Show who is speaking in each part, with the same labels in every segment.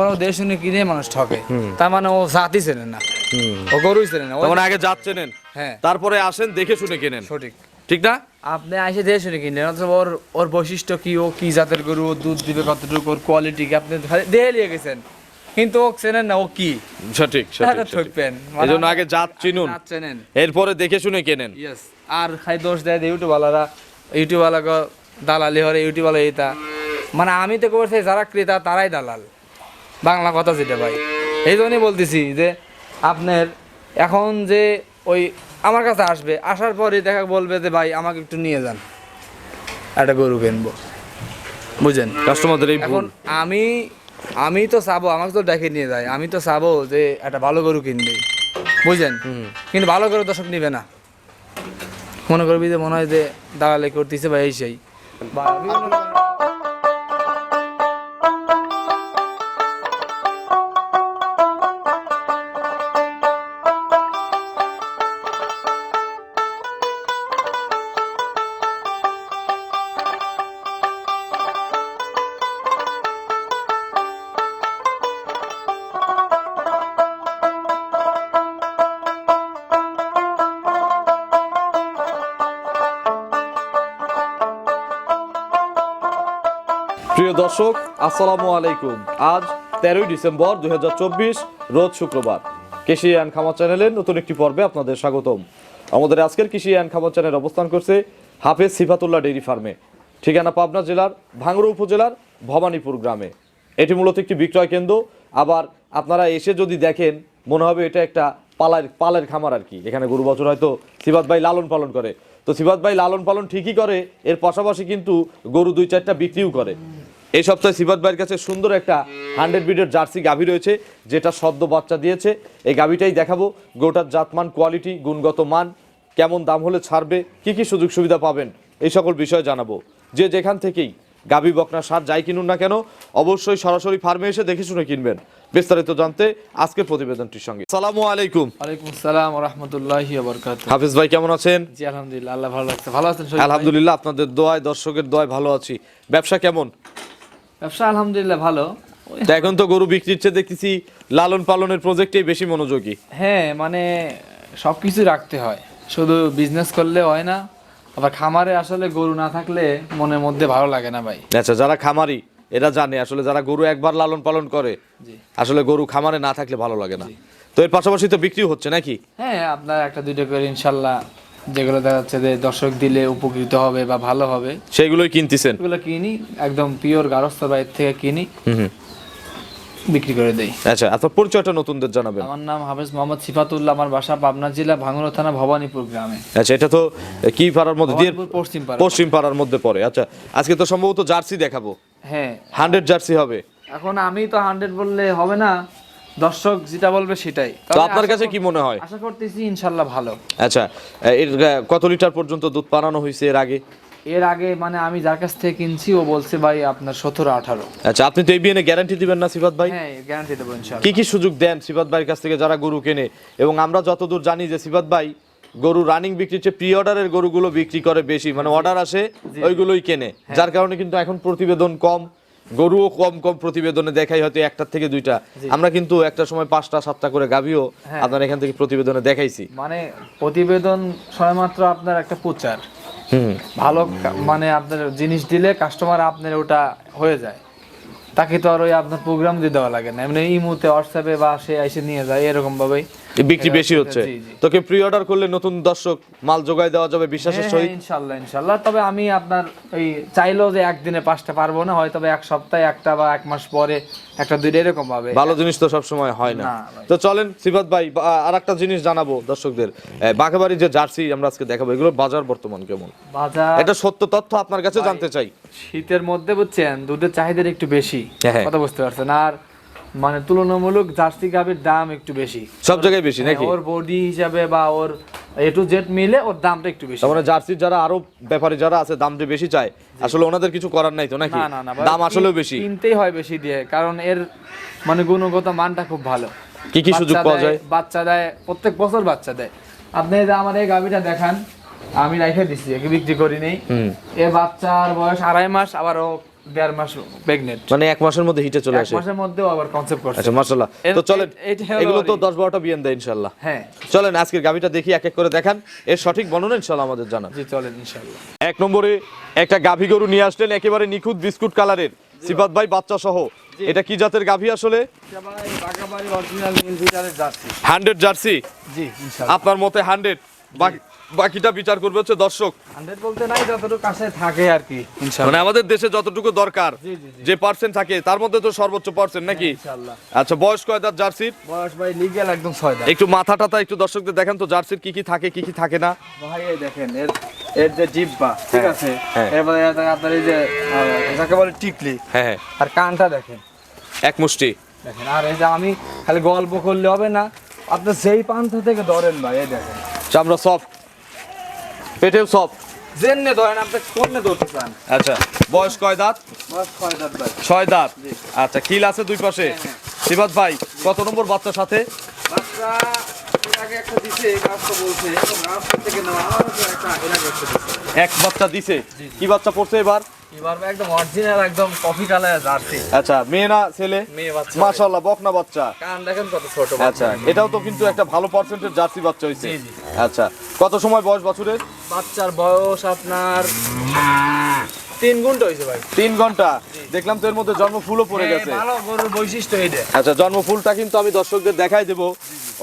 Speaker 1: বড় দেশ শুনে কিনে মানুষ ঠকে। তার মানে ও জাতি চেনে না। ও গরুই চেনে না।
Speaker 2: তখন আগে যাচ্ছেন
Speaker 1: হ্যাঁ।
Speaker 2: তারপরে আসেন দেখে শুনে কেনেন।
Speaker 1: সঠিক।
Speaker 2: ঠিক না?
Speaker 1: আপনি আইসে দেশ শুনে কিনলেন অথচ ওর ওর বৈশিষ্ট্য কি ও কি জাতের গরু ও দুধ দিবে কতটুকু ওর কোয়ালিটি কি আপনি দেখে নিয়ে গেছেন। কিন্তু ও চেনেন না ও কি।
Speaker 2: সঠিক
Speaker 1: ঠকবেন।
Speaker 2: এই জন্য আগে জাত চিনুন।
Speaker 1: চেনেন।
Speaker 2: এরপরে দেখে শুনে কেনেন।
Speaker 1: ইয়েস আর খাই দোষ দেয় ইউটিউবওয়ালারা। ইউটিউবওয়ালা দালালি হরে ইউটিউবওয়ালা এইটা। মানে আমি তো করছি যারা ক্রেতা তারাই দালাল। বাংলা কথা যেটা ভাই। এই জন্যই বলতেছি যে আপনার এখন যে ওই আমার কাছে আসবে আসার পরে দেখা বলবে যে ভাই আমাকে একটু নিয়ে যান। একটা গরু কিনবো। বুঝেন?
Speaker 2: কাস্টমারদের এই
Speaker 1: এখন আমি আমি তো চাবো আমাকে তো ডেকে নিয়ে যায়। আমি তো চাবো যে একটা ভালো গরু কিনবে। বুঝলেন কিন্তু ভালো গরু দর্শক নিবে না। মনে করবি যে মনে হয় যে দালালি করতেছে বা এই সেই। বা
Speaker 2: দর্শক, আসসালামু আলাইকুম। আজ তেরোই ডিসেম্বর দুই হাজার চব্বিশ, রোজ শুক্রবার। কৃষি অ্যান্ড খামার চ্যানেলের নতুন একটি পর্বে আপনাদের স্বাগতম। আমাদের আজকের কৃষি অ্যান্ড খামার চ্যানেল অবস্থান করছে হাফেজ সিফাতুল্লাহ ডেইরি ফার্মে, ঠিকানা পাবনা জেলার ভাঙড়া উপজেলার ভবানীপুর গ্রামে। এটি মূলত একটি বিক্রয় কেন্দ্র। আবার আপনারা এসে যদি দেখেন, মনে হবে এটা একটা পালার, পালের খামার আর কি। এখানে গরু বছর হয়তো সিবাত ভাই লালন পালন করে। তো সিবাত ভাই লালন পালন ঠিকই করে, এর পাশাপাশি কিন্তু গরু দুই চারটা বিক্রিও করে। এই সপ্তাহে সিবাত ভাইয়ের কাছে সুন্দর একটা হান্ড্রেড বিডের জার্সি গাভী রয়েছে যেটা সদ্য বাচ্চা দিয়েছে। এই গাভীটাই দেখাবো। গোটার জাতমান কোয়ালিটি গুণগত মান কেমন দাম হলে ছাড়বে কি কি সুযোগ সুবিধা পাবেন এই সকল বিষয় জানাব। যে যেখান থেকেই গাভী বকনা সার যাই কিনুন না কেন অবশ্যই সরাসরি ফার্মে এসে দেখে শুনে কিনবেন। বিস্তারিত জানতে আজকের প্রতিবেদনটির সঙ্গে। সালাম আলাইকুম।
Speaker 1: ওয়ালাইকুম আসসালাম রহমতুল্লাহ
Speaker 2: হাফিজ ভাই কেমন আছেন?
Speaker 1: জি আলহামদুলিল্লাহ আল্লাহ ভালো লাগছে ভালো আছেন
Speaker 2: আলহামদুলিল্লাহ আপনাদের দোয়ায় দর্শকের দোয়ায় ভালো আছি। ব্যবসা কেমন?
Speaker 1: ব্যবসা আলহামদুলিল্লাহ ভালো।
Speaker 2: তা এখন তো গরু বিক্রির চেয়ে দেখতেছি লালন পালনের প্রজেক্টেই বেশি মনোযোগী।
Speaker 1: হ্যাঁ মানে সব কিছু রাখতে হয়। শুধু বিজনেস করলে হয় না আবার খামারে আসলে গরু না থাকলে মনের মধ্যে ভালো লাগে না ভাই।
Speaker 2: আচ্ছা যারা খামারি এরা জানে আসলে যারা গরু একবার লালন পালন করে আসলে গরু খামারে না থাকলে ভালো লাগে না। তো এর পাশাপাশি তো বিক্রি হচ্ছে নাকি?
Speaker 1: হ্যাঁ আপনার একটা দুইটা করে ইনশাল্লাহ যেগুলো দেখা যাচ্ছে যে দর্শক দিলে উপকৃত হবে বা ভালো হবে
Speaker 2: সেগুলোই কিনতেছেন?
Speaker 1: এগুলো কিনি একদম পিওর গারস্থ বাইর থেকে কিনি। বিক্রি করে দেই।
Speaker 2: আচ্ছা আপনার পরিচয়টা নতুনদের জানাবেন।
Speaker 1: আমার নাম হাফেজ মোহাম্মদ সিফাতুল্লাহ আমার বাসা পাবনা জেলা ভাঙড়া থানা ভবানীপুর গ্রামে।
Speaker 2: আচ্ছা এটা তো কি পাড়ার মধ্যে? দিয়ে
Speaker 1: পশ্চিম পাড়া
Speaker 2: পশ্চিম পাড়ার মধ্যে পড়ে। আচ্ছা আজকে তো সম্ভবত জার্সি দেখাবো।
Speaker 1: হ্যাঁ।
Speaker 2: হান্ড্রেড জার্সি হবে।
Speaker 1: এখন আমি তো হান্ড্রেড বললে হবে না। দর্শক যেটা বলবে সেটাই।
Speaker 2: তো আপনার কাছে কি মনে হয়?
Speaker 1: আশা করতেছি ইনশাল্লাহ ভালো।
Speaker 2: আচ্ছা এর কত লিটার পর্যন্ত দুধ পানানো হয়েছে এর আগে?
Speaker 1: এর আগে মানে আমি যার কাছ থেকে কিনছি ও বলছে ভাই আপনার সতেরো আঠারো।
Speaker 2: আচ্ছা আপনি তো এই বিয়ে গ্যারান্টি দিবেন না সিফাত ভাই?
Speaker 1: হ্যাঁ গ্যারান্টি দেবো
Speaker 2: কি কি সুযোগ দেন সিফাত ভাইয়ের কাছ থেকে যারা গরু কেনে? এবং আমরা যতদূর জানি যে সিফাত ভাই গরু রানিং বিক্রি চেয়ে প্রি অর্ডারের গরুগুলো বিক্রি করে বেশি। মানে অর্ডার আসে ওইগুলোই কেনে। যার কারণে কিন্তু এখন প্রতিবেদন কম। গরুও কম কম প্রতিবেদনে দেখাই হয়তো একটার থেকে দুইটা। আমরা কিন্তু একটা সময় পাঁচটা সাতটা করে গাভিও
Speaker 1: হ্যাঁ।
Speaker 2: আপনার এখান থেকে প্রতিবেদনে দেখাইছি।
Speaker 1: মানে প্রতিবেদন সময়মাত্র আপনার একটা প্রচার।
Speaker 2: হুম।
Speaker 1: ভালো মানে আপনার জিনিস দিলে কাস্টমার আপনার ওটা হয়ে যায়। তাকে তো আর ওই আপনার প্রোগ্রাম দিয়ে দেওয়া লাগে না। এমনি ইমুতে হোয়াটসঅ্যাপে বা সে এসে নিয়ে যায় এরকম ভাবেই
Speaker 2: বিক্রি বেশি হচ্ছে। তোকে প্রি অর্ডার করলে নতুন দর্শক মাল যোগাই দেওয়া যাবে বিশ্বাসের
Speaker 1: হ্যাঁ,
Speaker 2: সহিত।
Speaker 1: হ্যাঁ, ইনশাল্লাহ ইনশাল্লাহ। তবে আমি আপনার ওই চাইলেও যে একদিনে পাঁচটা পারব না হয়তো এক সপ্তাহে একটা বা এক মাস পরে একটা দুইটা এরকম ভাবে
Speaker 2: ভালো জিনিস তো সবসময় হয় না। তো চলেন সিফাত ভাই আর একটা জিনিস জানাব দর্শকদের। বাঘাবাড়ির যে জার্সি আমরা আজকে দেখাবো এগুলো বাজার বর্তমান কেমন?
Speaker 1: বাজার
Speaker 2: এটা সত্য তথ্য আপনার কাছে জানতে চাই।
Speaker 1: শীতের মধ্যে বুঝছেন দুধের চাহিদার একটু বেশি
Speaker 2: হ্যাঁ।
Speaker 1: কথা বুঝতে পারছেন। আর মানে তুলনামূলক জার্সি গাভীর দাম একটু বেশি।
Speaker 2: সব জায়গায় বেশি নাকি?
Speaker 1: হ্যাঁ, ওর বডি হিসাবে বা ওর এ টু জেড মিলে ওর দামটা একটু বেশি।
Speaker 2: মানে জার্সির যারা আরও ব্যাপারী যারা আছে দাম যে বেশি চায় আসলে ওনাদের কিছু করার নাই তো নাকি?
Speaker 1: না না
Speaker 2: দাম আসলেও
Speaker 1: কিন-
Speaker 2: বেশি
Speaker 1: কিনতেই হয় বেশি দিয়ে কারণ এর মানে গুণগত মানটা খুব ভালো।
Speaker 2: কি কি সুযোগ পাওয়া যায়?
Speaker 1: বাচ্চা দেয় প্রত্যেক বছর বাচ্চা দেয়। আপনি যে আমার এই গাভিটা দেখান আমি রেখে দিছি একে বিক্রি করি নেই এর বাচ্চার বয়স আড়াই মাস আবার দেড় মাস প্রেগনেন্ট
Speaker 2: মানে এক মাসের মধ্যে হিটে চলে
Speaker 1: এক মাসের মধ্যেও আবার কনসেপ্ট করছে।
Speaker 2: আচ্ছা তো চলেন এগুলো তো
Speaker 1: ওরই।
Speaker 2: দশ বারোটা বিয়ান দেয় ইনশাল্লাহ
Speaker 1: হ্যাঁ।
Speaker 2: চলেন আজকের দেখি এক এক করে দেখান। এর সঠিক বর্ণনা ইনশাল্লাহ আমাদের জানান।
Speaker 1: জি চলেন ইনশাল্লাহ
Speaker 2: এক নম্বরে একটা গাভী গরু নিয়ে আসলেন একেবারে নিখুঁত বিস্কুট কালারের। সিফাত ভাই বাচ্চা সহ এটা কি জাতের গাভী আসলে?
Speaker 1: ফিটারের যাচ্ছি
Speaker 2: হান্ড্রেড জার্সি?
Speaker 1: জি
Speaker 2: আপনার মতে হান্ড্রেড? বাকিটা বিচার করবে হচ্ছে দর্শক।
Speaker 1: বলতে নাই যতটুকু কাছে থাকে আর কি
Speaker 2: মানে আমাদের দেশে যতটুকু দরকার। যে পার্সেন্ট থাকে তার মধ্যে তো সর্বোচ্চ পার্সেন্ট নাকি? আচ্ছা বয়স কয় দাঁত জার্সির
Speaker 1: বয়স ভাই লিগেল একদম ছয় দাঁত।
Speaker 2: একটু মাথা টাথা একটু দর্শকদের দেখেন তো জার্সির কি কি থাকে কি কি থাকে না?
Speaker 1: ভাই এই দেখেন এর এর যে জিব্বা ঠিক আছে?
Speaker 2: হ্যাঁ।
Speaker 1: এরপরে আপনার এই যে যাকে বলে টিকলি।
Speaker 2: হ্যাঁ হ্যাঁ।
Speaker 1: আর কানটা দেখেন।
Speaker 2: এক মুষ্টি।
Speaker 1: দেখেন আর এই যে আমি খালি গল্প করলে হবে না আপনার সেই পান্থা থেকে ধরেন ভাই এই দেখেন।
Speaker 2: চামড়া সফট পেটেও সব।
Speaker 1: জেনে ধরেন আপনি কোনে ধরতে চান?
Speaker 2: আচ্ছা বয়স কয় দাঁত?
Speaker 1: বয়স কয় দাঁত ভাই?
Speaker 2: ছয় দাঁত। আচ্ছা কিল আছে দুই পাশে?
Speaker 1: হ্যাঁ,
Speaker 2: সিবাত ভাই কত নম্বর বাচ্চার সাথে?
Speaker 1: বাচ্চা
Speaker 2: এক বাচ্চা দিছে। কি বাচ্চা পড়ছে এবার?
Speaker 1: এবার একদম অরিজিনাল একদম কফি কালার জার্সি।
Speaker 2: আচ্ছা মেয়ে না ছেলে?
Speaker 1: মেয়ে বাচ্চা।
Speaker 2: মাশাল্লাহ বকনা বাচ্চা।
Speaker 1: কান দেখেন কত ছোট
Speaker 2: আচ্ছা এটাও তো কিন্তু একটা ভালো পার্সেন্টের জার্সি বাচ্চা। আচ্ছা কত সময় বয়স বছরের?
Speaker 1: বাচ্চার বয়স আপনার তিন ঘণ্টা হয়েছে ভাই।
Speaker 2: তিন ঘণ্টা? দেখলাম তো এর মধ্যে জন্ম ফুলও পড়ে
Speaker 1: হ্যাঁ,
Speaker 2: গেছে।
Speaker 1: ভালো গরুর বৈশিষ্ট্য
Speaker 2: আচ্ছা জন্ম ফুলটা কিন্তু আমি দর্শকদের দেখাই দেবো।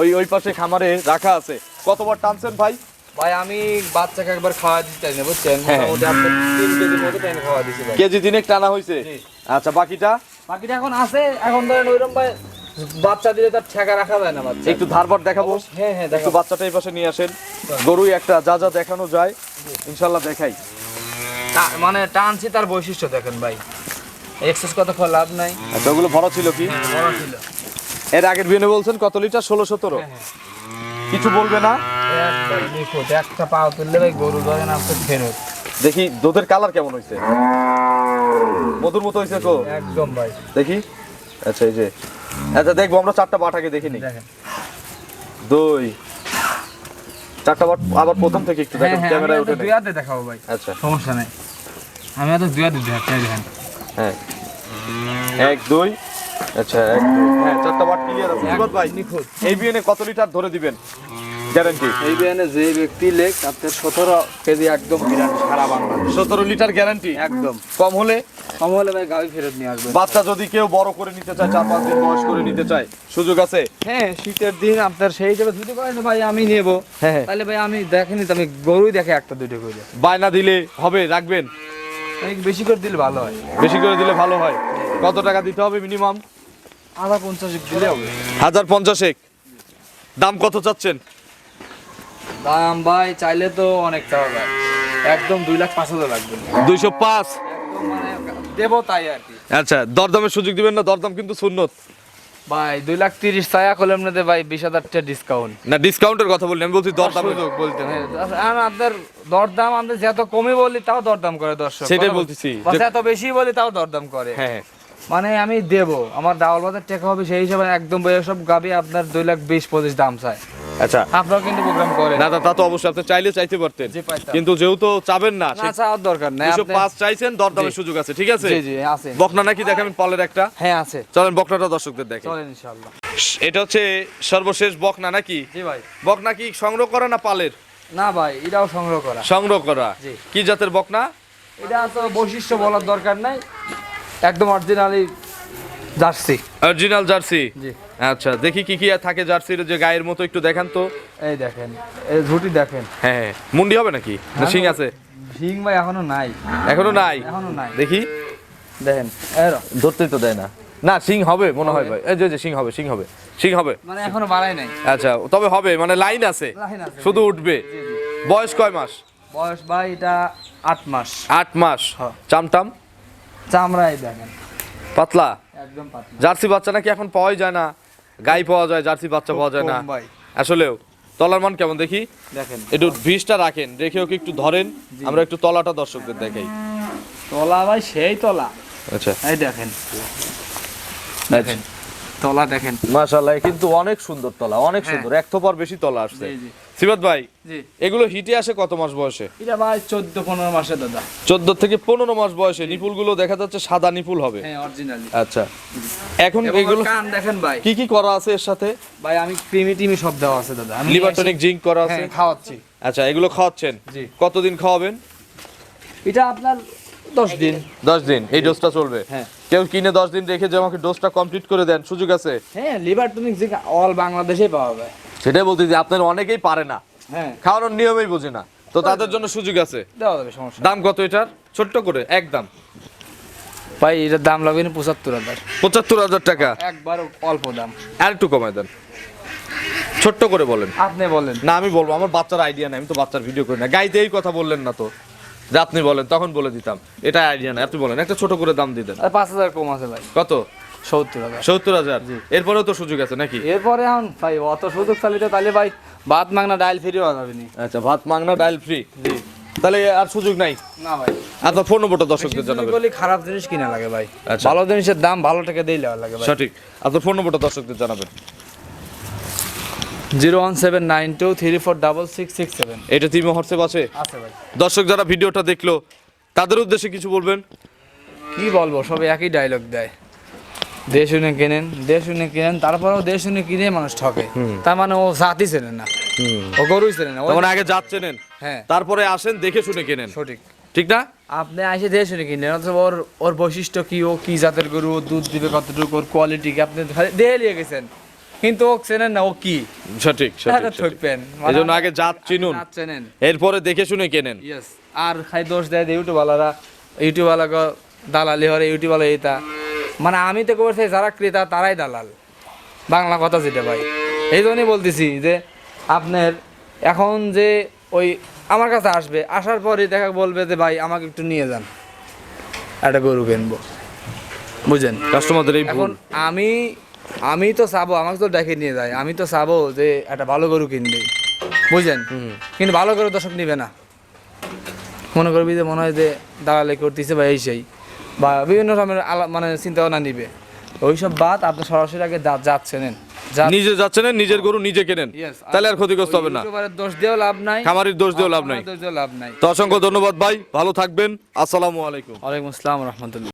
Speaker 2: ওই ওই পাশে খামারে রাখা আছে। কতবার টানছেন ভাই?
Speaker 1: ভাই আমি বাচ্চাকে একবার খাওয়া দিতে চাই না বুঝছেন?
Speaker 2: হ্যাঁ।
Speaker 1: মোটামুটি আপনার তিন কেজি মতো টাইম খাওয়া দিছি ভাই।
Speaker 2: কেজি দিনে টানা হয়েছে। আচ্ছা বাকিটা?
Speaker 1: বাকিটা এখন আছে এখন ধরেন ওইরকম ভাই বাচ্চা দিলে তার ঠেকা রাখা যায় না বাচ্চা।
Speaker 2: একটু ধারবার দেখাবো?
Speaker 1: হ্যাঁ হ্যাঁ
Speaker 2: একটু বাচ্চাটা এই পাশে নিয়ে আসেন। গরুই একটা যা যা দেখানো যায় ইনশাল্লাহ দেখাই।
Speaker 1: মানে টানছি তার বৈশিষ্ট্য দেখেন ভাই। এক্সেস কত খাওয়া লাভ নাই।
Speaker 2: আচ্ছা ওগুলো ভরা ছিল কি?
Speaker 1: বড় ছিল।
Speaker 2: এর আগের বিনে বলছেন কত লিটার? ষোলো সতেরো?
Speaker 1: হ্যাঁ,
Speaker 2: কিছু বলবে না?
Speaker 1: একটা পাও তুললে ভাই গরু ধরেন আপনার ফেরত।
Speaker 2: দেখি দুধের কালার কেমন হয়েছে মধুর মতো হয়েছে তো?
Speaker 1: একদম ভাই।
Speaker 2: দেখি। আচ্ছা এই যে। আচ্ছা দেখব আমরা চারটা বাটাকে
Speaker 1: দেখেন।
Speaker 2: দুই। চারটা বাট আবার প্রথম থেকে একটু
Speaker 1: হ্যাঁ
Speaker 2: দেখেন
Speaker 1: হ্যাঁ
Speaker 2: ক্যামেরায় উঠে
Speaker 1: দুই হাতে দেখাবো ভাই।
Speaker 2: আচ্ছা।
Speaker 1: সমস্যা নাই। আমি তো দুই হাতে দেখাচ্ছি দেখেন।
Speaker 2: হ্যাঁ। এক দুই। আচ্ছা এক হ্যাঁ চারটা ক্লিয়ার আছে। ভাই
Speaker 1: নিখুঁত
Speaker 2: এই বিএনে কত লিটার ধরে দিবেন? গ্যারান্টি
Speaker 1: এই যে ব্যক্তি লেখ আপনার সতেরো কেজি একদম সারা বাংলাদেশ।
Speaker 2: সতেরো লিটার গ্যারান্টি
Speaker 1: একদম।
Speaker 2: কম হলে?
Speaker 1: কম হলে ভাই গাড়ি ফেরত নিয়ে আসবেন।
Speaker 2: বাচ্চা যদি কেউ বড় করে নিতে চায় চার পাঁচ দিন বয়স করে নিতে চায় সুযোগ আছে?
Speaker 1: হ্যাঁ শীতের দিন আপনার সেই হিসেবে যদি করেন ভাই আমি নেব।
Speaker 2: হ্যাঁ
Speaker 1: তাহলে ভাই আমি দেখেনি তো আমি গরুই দেখে একটা দুটো করে
Speaker 2: বায়না দিলে হবে রাখবেন?
Speaker 1: বেশি করে দিলে ভালো হয়।
Speaker 2: বেশি করে দিলে ভালো হয়? কত টাকা দিতে হবে মিনিমাম?
Speaker 1: আধা পঞ্চাশ দিলে হবে।
Speaker 2: হাজার পঞ্চাশেক দাম কত চাচ্ছেন?
Speaker 1: দাম ভাই চাইলে তো অনেক টাকা ভাই। একদম দুই লাখ পাঁচ হাজার লাগবে।
Speaker 2: দুইশো পাঁচ।
Speaker 1: মানে দেবো তাই আর কি।
Speaker 2: আচ্ছা দরদামের সুযোগ দিবেন না? দরদাম কিন্তু সুন্নত।
Speaker 1: ভাই দুই লাখ তিরিশ ছায়া করলাম না ভাই বিশ হাজার টাকা ডিসকাউন্ট
Speaker 2: না ডিসকাউন্টের কথা বললেন আমি বলছি
Speaker 1: দরদাম বলতে হ্যাঁ আর আপনার দরদাম আমাদের যত কমে বলি তাও দরদাম করে দর্শক।
Speaker 2: সেটাই বলতেছি,
Speaker 1: যত বেশি বলি তাও দরদাম করে।
Speaker 2: হ্যাঁ হ্যাঁ।
Speaker 1: মানে আমি দেব। আমার ডাবল বাজার টাকা হবে সেই হিসাবে একদম সব গাবি আপনার দুই লাখ বিশ পঁচিশ দাম চাই।
Speaker 2: আচ্ছা।
Speaker 1: আপনারাও কিন্তু প্রোগ্রাম করেন।
Speaker 2: না তা- তা অবশ্যই আপনি চাইলে চাইতে পারতেন। কিন্তু যেহেতু চাবেন না
Speaker 1: না চাওয়ার দরকার নাই।
Speaker 2: দুশো
Speaker 1: আপনি-
Speaker 2: পাঁচ চাইছেন দরদামের সুযোগ আছে ঠিক আছে?
Speaker 1: জি জি আছে।
Speaker 2: বকনা নাকি দেখাবেন পালের একটা?
Speaker 1: হ্যাঁ আছে।
Speaker 2: চলেন বকনাটা দর্শকদের
Speaker 1: চলেন ইনশাআল্লাহ।
Speaker 2: এটা হচ্ছে সর্বশেষ বকনা নাকি?
Speaker 1: জি ভাই।
Speaker 2: বকনা কি সংগ্রহ করা না পালের?
Speaker 1: না ভাই এটাও সংগ্রহ করা।
Speaker 2: সংগ্রহ করা। কি জাতের বকনা?
Speaker 1: এটা তো বৈশিষ্ট্য বলার দরকার নাই। একদম অরিজিনালি জার্সি।
Speaker 2: Original jersey?
Speaker 1: জি।
Speaker 2: আচ্ছা দেখি কি কি থাকে জার্সির যে গায়ের মতো একটু দেখান তো।
Speaker 1: এই দেখেন এই ঝুটি দেখেন।
Speaker 2: হ্যাঁ হ্যাঁ। মুন্ডি হবে নাকি? না
Speaker 1: হ্যাঁ,
Speaker 2: শিং আছে?
Speaker 1: ভিং ভাই এখনও নাই।
Speaker 2: এখনও নাই?
Speaker 1: এখনও নাই।
Speaker 2: দেখি।
Speaker 1: দেখেন
Speaker 2: ধরতেই তো দেয় না। না সিং হবে মনে হয় ভাই। এই যে সিং হবে সিং হবে সিং হবে।
Speaker 1: মানে এখনও বাড়াই নাই।
Speaker 2: আচ্ছা তবে হবে মানে লাইন আছে।
Speaker 1: লাইন আছে।
Speaker 2: শুধু উঠবে। বয়স কয় মাস?
Speaker 1: বয়স ভাই এটা আট মাস।
Speaker 2: আট মাস।
Speaker 1: হ্যাঁ।
Speaker 2: চামটাম?
Speaker 1: চামড়াই দেখেন।
Speaker 2: পাতলা?
Speaker 1: একদম পাতলা।
Speaker 2: জার্সি বাচ্চা নাকি এখন পাওয়াই যায় না? গাই পাওয়া যায় জার্সি বাচ্চা পাওয়া যায় না। আসলেও তলার মান কেমন দেখি?
Speaker 1: দেখেন।
Speaker 2: একটু ভিজটা রাখেন রেখে ওকে একটু ধরেন? আমরা একটু তলাটা দর্শকদের দেখাই।
Speaker 1: তলা ভাই সেই তলা।
Speaker 2: আচ্ছা।
Speaker 1: এই দেখেন। দেখেন তলা দেখেন।
Speaker 2: মাশাআল্লাহ কিন্তু অনেক সুন্দর তলা অনেক
Speaker 1: হ্যাঁ।
Speaker 2: সুন্দর। এক থোপার বেশি তলা আসছে।
Speaker 1: জি জি।
Speaker 2: সিবাত ভাই এগুলো হিটে আসে কত মাস বয়সে?
Speaker 1: এটা ভাই চোদ্দ পনেরো মাসে দাদা।
Speaker 2: চোদ্দ থেকে পনেরো মাস বয়সে নিপুলগুলো দেখা যাচ্ছে সাদা নিপুল হবে।
Speaker 1: হ্যাঁ অরিজিনালি
Speaker 2: আচ্ছা। এখন এগুলো
Speaker 1: কান দেখেন ভাই।
Speaker 2: কি কি করা আছে এর সাথে?
Speaker 1: ভাই আমি ক্রিমি টিমি সব দেওয়া আছে দাদা। আমি
Speaker 2: লিভারটনিক জিঙ্ক করা আছে।
Speaker 1: হ্যাঁ খাওয়াচ্ছি।
Speaker 2: আচ্ছা এগুলো খাওয়াচ্ছেন? কতদিন খাওয়াবেন?
Speaker 1: এটা আপনার দশ দিন।
Speaker 2: দশ দিন এই ডোজটা চলবে।
Speaker 1: হ্যাঁ।
Speaker 2: কেউ কিনে দশ দিন রেখে যে আমাকে ডোজটা কমপ্লিট করে দেন সুযোগ আছে?
Speaker 1: হ্যাঁ লিভার টনিক যে অল বাংলাদেশেই পাওয়া যায়।
Speaker 2: সেটাই বলতে যে আপনার অনেকেই পারে না।
Speaker 1: হ্যাঁ।
Speaker 2: খাওয়ানোর নিয়মেই বোঝে না। তো তাদের জন্য সুযোগ আছে?
Speaker 1: দেওয়া যাবে সমস্যা
Speaker 2: দাম কত এটার? ছোট্ট করে একদম
Speaker 1: ভাই এটার দাম লাগবে না পঁচাত্তর হাজার।
Speaker 2: পঁচাত্তর হাজার টাকা?
Speaker 1: একবার অল্প দাম।
Speaker 2: আর একটু কমায় দেন। ছোট্ট করে বলেন।
Speaker 1: আপনি বলেন।
Speaker 2: না আমি বলব আমার বাচ্চার আইডিয়া নাই আমি তো বাচ্চার ভিডিও করি না। গাইতে এই কথা বললেন না তো। যে আপনি বলেন তখন বলে দিতাম। এটা আইডিয়া নাই আপনি বলেন একটা ছোট করে দাম দিয়ে দেন।
Speaker 1: আর পাঁচ হাজার কম আছে ভাই।
Speaker 2: কত?
Speaker 1: সত্তর হাজার।
Speaker 2: সত্তর হাজার? এরপরেও তো সুযোগ আছে নাকি?
Speaker 1: এরপরে এখন ভাই অত সুযোগ চালিতে তাহলে ভাই ভাত মাংনা ডাইল ফ্রি হওয়া যাবে
Speaker 2: আচ্ছা ভাত মাংনা ডাইল ফ্রি তাহলে আর সুযোগ নাই?
Speaker 1: না ভাই।
Speaker 2: আপনার ফোন নম্বরটা দর্শকদের জানাবেন।
Speaker 1: বলি খারাপ জিনিস কিনা লাগে ভাই।
Speaker 2: আচ্ছা।
Speaker 1: ভালো জিনিসের দাম ভালো টাকা দিয়ে লাগে ভাই।
Speaker 2: সঠিক। আপনার ফোন নম্বরটা দর্শকদের জানাবেন।
Speaker 1: Zero one seven nine two three four double six six seven.
Speaker 2: এটা তিমি হোয়াটসঅ্যাপ আছে?
Speaker 1: আছে ভাই।
Speaker 2: দর্শক যারা ভিডিওটা দেখল তাদের উদ্দেশ্যে কিছু বলবেন?
Speaker 1: কি বলব সবাই একই ডায়লগ দেয়। দেশ শুনে কেনেন দেশ শুনে কেনেন তারপরেও দেশ শুনে কিনে মানুষ ঠকে। তার মানে ও জাতি চেনে না। ও গরুই চেনে না।
Speaker 2: তখন আগে যাচ্ছেন
Speaker 1: হ্যাঁ।
Speaker 2: তারপরে আসেন দেখে শুনে কেনেন।
Speaker 1: সঠিক।
Speaker 2: ঠিক না?
Speaker 1: আপনি এসে দেশ শুনে কিনেন অথচ ওর ওর বৈশিষ্ট্য কি? ও কি জাতের গরু? ও দুধ দিবে কতটুকু? ওর কোয়ালিটি কি? আপনি দেখে নিয়ে গেছেন। কিন্তু ও চেনেন না ও কি?
Speaker 2: সঠিক সঠিক।
Speaker 1: ঠকবেন।
Speaker 2: এই জন্য আগে জাত চিনুন।
Speaker 1: চেনেন।
Speaker 2: এরপরে দেখে শুনে কেনেন।
Speaker 1: আর খাই দোষ দেয় ইউটিউবওয়ালারা। ইউটিউবওয়ালা দালালি হরে ইউটিউবওয়ালা এইটা। মানে আমি তো করছি যারা ক্রেতা তারাই দালাল। বাংলা কথা যেটা ভাই। এই জন্যই বলতেছি যে আপনার এখন যে ওই আমার কাছে আসবে আসার পরে দেখা বলবে যে ভাই আমাকে একটু নিয়ে যান। একটা গরু কিনবো। বুঝেন?
Speaker 2: কাস্টমারদের
Speaker 1: এখন আমি আমি তো চাবো আমাকে তো ডেকে নিয়ে যায়। আমি তো চাবো যে একটা ভালো গরু কিনবে। বুঝলেন কিন্তু ভালো গরু দর্শক নিবে না। মনে করবি যে মনে হয় যে দালালি করতেছে বা এই সেই। বা বিভিন্ন রকমের আলাপ মানে চিন্তা ভাবনা নিবে ওইসব বাদ আপনি সরাসরি আগে যা- যাচ্ছে নেন। যা-
Speaker 2: নিজে যাচ্ছেন নিজের গরু নিজে কেনেন। তাহলে আর ক্ষতিগ্রস্ত হবে না।
Speaker 1: দোষ দেওয়া লাভ নাই।
Speaker 2: খামারির দোষ দেওয়া লাভ নাই।
Speaker 1: লাভ নাই।
Speaker 2: তো অসংখ্য ধন্যবাদ ভাই ভালো থাকবেন আসসালামু আলাইকুম।
Speaker 1: ওয়ালাইকুম আসসালাম রহমতুল্লাহ।